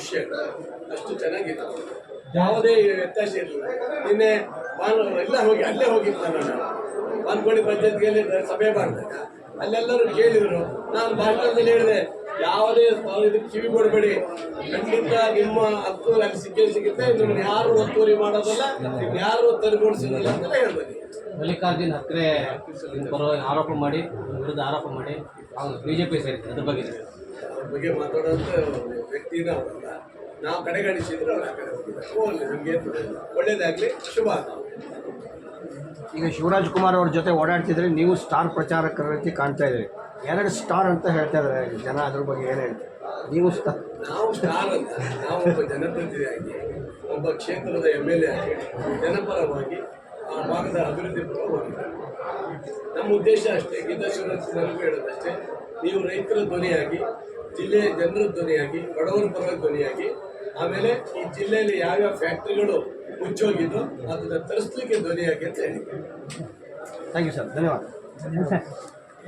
ವಿಷಯಗಳು ಅಷ್ಟು ಚೆನ್ನಾಗಿತ್ತು. ಯಾವುದೇ ವ್ಯತ್ಯಾಸ ಇರಲಿಲ್ಲ. ನಿನ್ನೆ ಭಾನುವಾರ ಎಲ್ಲ ಹೋಗಿ ಅಲ್ಲೇ ಹೋಗಿತ್ತು ನಾನು ಬಾನ್ಕೋಡಿ ಪಂಚಾಯತ್ಗೆ ಸಭೆ ಮಾಡಿದಾಗ ಅಲ್ಲೆಲ್ಲರೂ ಕೇಳಿದರು ನಾನು ಭಾಷಣದಲ್ಲಿ ಹೇಳಿದೆ ಯಾವುದೇ ಇದಕ್ಕೆ ಕಿವಿ ಕೊಡಬೇಡಿ. ಖಂಡಿತ ನಿಮ್ಮ ಹತ್ತು ಅಲ್ಲಿ ಸಿಕ್ಕೇ ಸಿಗುತ್ತೆ. ನಿಮ್ಮನ್ನು ಯಾರು ಒತ್ತುವರಿ ಮಾಡೋದಲ್ಲ ನಿಮ್ಗೆ ಯಾರು ತರಿಗೊಳಿಸೋದಿಲ್ಲ ಅಂತ ಹೇಳ್ಬೇಕು ಮಲ್ಲಿಕಾರ್ಜುನ್ ಹತ್ತಿರ ಬರೋ ಆರೋಪ ಮಾಡಿ ವಿರುದ್ಧ ಆರೋಪ ಮಾಡಿ ಅವನು ಬಿ ಜೆ ಪಿ ಸೇರಿದ್ದಾರೆ ಅದ್ರ ಬಗ್ಗೆ. ಅವ್ರ ಬಗ್ಗೆ ಮಾತಾಡೋಂಥ ವ್ಯಕ್ತಿನ ಅವರಲ್ಲ ನಾವು ಕಡೆಗಣಿಸಿದ್ರೆ ಅವ್ರು ಆ ಕಡೆ ಹೋಗಿದ್ದಾರೆ ಹೋಗ್ಲಿ ನಮಗೆ ಒಳ್ಳೇದಾಗಲಿ ಶುಭ ಈಗ ಶಿವರಾಜ್ ಕುಮಾರ್ ಅವ್ರ ಜೊತೆ ಓಡಾಡ್ತಿದ್ರೆ ನೀವು ಸ್ಟಾರ್ ಪ್ರಚಾರಕರ ರೀತಿ ಕಾಣ್ತಾ ಇದ್ರಿ ಎರಡು ಸ್ಟಾರ್ ಅಂತ ಹೇಳ್ತಾ ಇದ್ದಾರೆ. ಜನ ಅದ್ರ ಬಗ್ಗೆ ಏನು ಹೇಳ್ತಾರೆ? ನೀವು ಸ್ಟಾರ್ ನಾವು ಸ್ಟಾರ್ ಅಂತ ನಾವು ಒಬ್ಬ ಜನಪ್ರತಿನಿಧಿಯಾಗಿ ಒಬ್ಬ ಕ್ಷೇತ್ರದ ಎಂ ಎಲ್ ಎ ಆಗಿ ಜನಪರವಾಗಿ ಆ ಭಾಗದ ಅಭಿವೃದ್ಧಿ ಪರವಾಗಿ. ನಮ್ಮ ಉದ್ದೇಶ ಅಷ್ಟೇ. ಗೀತಾ ಶಿವರಾಜ್ ಕುಮಾರ್ಗೂ ಹೇಳೋದಷ್ಟೇ. ನೀವು ರೈತರ ಧ್ವನಿಯಾಗಿ ಜಿಲ್ಲೆಯ ಜನರ ಧ್ವನಿಯಾಗಿ ಬಡವರ ಪರ ಧ್ವನಿಯಾಗಿ ಆಮೇಲೆ ಈ ಜಿಲ್ಲೆಯಲ್ಲಿ ಯಾವ್ಯಾವ ಫ್ಯಾಕ್ಟ್ರಿಗಳು ಮುಚ್ಚೋಗಿದ್ದು ಅದನ್ನು ತರಿಸ್ಲಿಕ್ಕೆ ಧ್ವನಿಯಾಗಿ ಅಂತ ಹೇಳಿ ಥ್ಯಾಂಕ್ ಯು ಸರ್ ಧನ್ಯವಾದ.